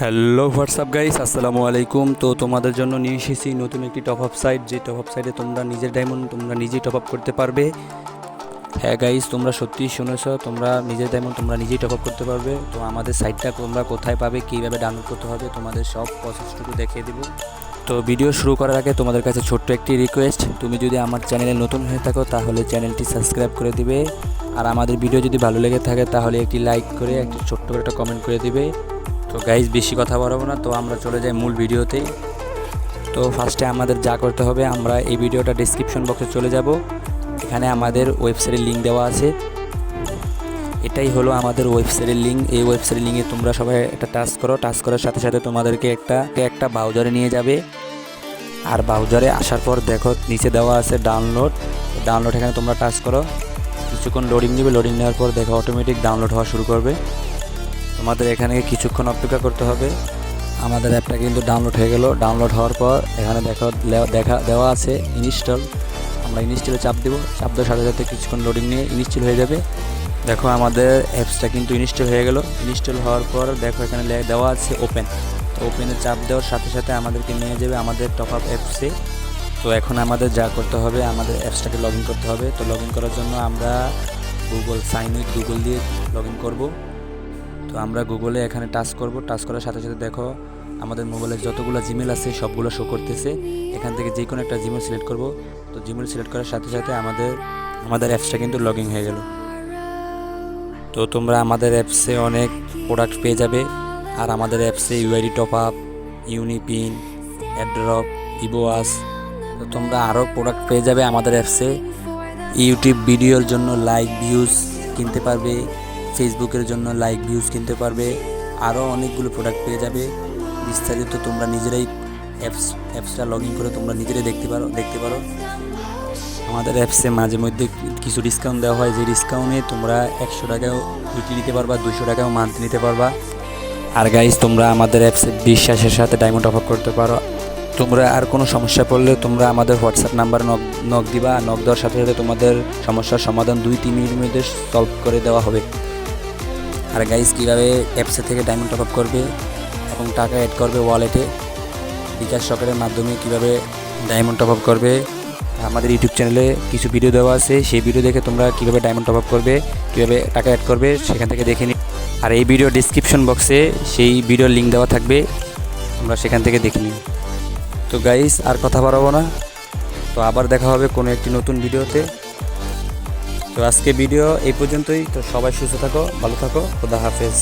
Hello WhatsApp guys আসসালামু আলাইকুম তো তোমাদের জন্য নিয়ে এসেছি নতুন একটি টপ আপ সাইট যে টপ আপ সাইটে তোমরা নিজের ডায়মন্ড তোমরা নিজেই টপ আপ করতে পারবে। হ্যাঁ গাইস তোমরা সত্যিই শুনেছ, তোমরা নিজের ডায়মন্ড তোমরা নিজেই টপ আপ করতে পারবে। তো আমাদের সাইটটা তোমরা কোথায় পাবে, কীভাবে ডাউনলোড করতে হবে, তোমাদের সব প্রসেসটুকু দেখিয়ে দেবো। তো ভিডিও শুরু করার আগে তোমাদের কাছে ছোট্ট একটি রিকোয়েস্ট তুমি যদি আমার চ্যানেলে নতুন হয়ে থাকো, তাহলে চ্যানেলটি সাবস্ক্রাইব করে দিবে। আর আমাদের ভিডিও যদি ভালো লেগে থাকে, তাহলে একটি লাইক করে, একটি ছোট্ট করে একটা কমেন্ট করে দিবে। তো গাইজ বেশি কথা বাড়াবো না। তো আমরা চলে যাই মূল ভিডিওতে। তো ফার্স্টে আমাদের যা করতে হবে, আমরা এই ভিডিওটা ডিসক্রিপশন বক্সে চলে যাব। এখানে আমাদের ওয়েবসাইটের লিঙ্ক দেওয়া আছে। এটাই হলো আমাদের ওয়েবসাইটের লিঙ্ক এই ওয়েবসাইটের লিঙ্কে তোমরা সবাই একটা টাচ করো। টাচ করার সাথে সাথে তোমাদেরকে একটা একটা ব্রাউজারে নিয়ে যাবে। আর ব্রাউজারে আসার পর দেখো, নিচে দেওয়া আছে ডাউনলোড ডাউনলোড এখানে তোমরা টাচ করো। কিছুক্ষণ লোডিং নেবে। লোডিং নেওয়ার পর দেখো অটোমেটিক ডাউনলোড হওয়া শুরু করবে। তোমাদের এখানে কিছুক্ষণ অপেক্ষা করতে হবে। আমাদের অ্যাপটা কিন্তু ডাউনলোড হয়ে গেল। ডাউনলোড হওয়ার পর এখানে দেখা দেখা দেওয়া আছে ইনস্টল। আমরা ইনস্টলে চাপ দেবো। চাপ দেওয়ার সাথে সাথে কিছুক্ষণ লোডিং নিয়ে ইনস্টল হয়ে যাবে। দেখো, আমাদের অ্যাপসটা কিন্তু ইনস্টল হয়ে গেল। ইনস্টল হওয়ার পর দেখো, এখানে দেওয়া আছে ওপেন তো ওপেনে চাপ দেওয়ার সাথে সাথে আমাদেরকে নিয়ে যাবে আমাদের টপ আপ অ্যাপসে তো এখন আমাদের যা করতে হবে, আমাদের অ্যাপসটাকে লগ ইন করতে হবে। তো লগ ইন করার জন্য আমরা গুগল সাইন উইথ গুগল দিয়ে লগ ইন করব। তো আমরা গুগলে এখানে টাচ করব। টাচ করার সাথে সাথে দেখো, আমাদের মোবাইলে যতগুলো জিমেল আছে, সবগুলো শো করতেছে। এখান থেকে যে কোনো একটা জিমেল সিলেক্ট করব। তো জিমেল সিলেক্ট করার সাথে সাথে আমাদের আমাদের অ্যাপসটা কিন্তু লগ ইন হয়ে গেল। তো তোমরা আমাদের অ্যাপসে অনেক প্রোডাক্ট পেয়ে যাবে। আর আমাদের অ্যাপসে ইউআইডি টপ আপ ইউনিপিন অ্যাড্রপ ইবোয়াস তো তোমরা আরও প্রোডাক্ট পেয়ে যাবে আমাদের অ্যাপসে ইউটিউব ভিডিওর জন্য লাইক ভিউজ কিনতে পারবে। ফেসবুকের জন্য লাইক ভিউজ কিনতে পারবে। আরও অনেকগুলো প্রোডাক্ট পেয়ে যাবে। বিস্তারিত তোমরা নিজেরাই অ্যাপস অ্যাপসটা লগ ইন করে তোমরা নিজেরাই দেখতে পারো দেখতে পারো। আমাদের অ্যাপসে মাঝে মধ্যে কিছু ডিসকাউন্ট দেওয়া হয়। যে ডিসকাউন্টে তোমরা একশো টাকাও উইকলি নিতে পারবা, দুশো টাকাও মান্থলি নিতে পারবা। আর গাইজ তোমরা আমাদের অ্যাপসে বিশ্বাসের সাথে ডায়মন্ড অফ করতে পারো। তোমরা আর কোনো সমস্যা পড়লে তোমরা আমাদের হোয়াটসঅ্যাপ নাম্বারে নক নক দিবা। নক দেওয়ার সাথে সাথে তোমাদের সমস্যার সমাধান দুই, তিন মিনিটের মধ্যে সলভ করে দেওয়া হবে। আর গাইজ কীভাবে অ্যাপসে থেকে ডায়মন্ড টপ আপ করবে এবং টাকা অ্যাড করবে ওয়ালেটে বিকাশ সকের মাধ্যমে কীভাবে ডায়মন্ড টপ আপ করবে? আমাদের ইউটিউব চ্যানেলে কিছু ভিডিও দেওয়া আছে, সেই ভিডিও দেখে তোমরা কীভাবে ডায়মন্ড টপ আপ করবে, কীভাবে টাকা অ্যাড করবে সেখান থেকে দেখে নিই আর এই ভিডিও ডিসক্রিপশন বক্সে সেই ভিডিওর লিঙ্ক দেওয়া থাকবে, তোমরা সেখান থেকে দেখে নিও। তো গাইস আর কথা বাড়াবো না। তো আবার দেখা হবে কোনো একটি নতুন ভিডিওতে তো আজকে ভিডিও এই পর্যন্তই। তো সবাই সুস্থ থাকো ভালো থাকো খোদা হাফেজ।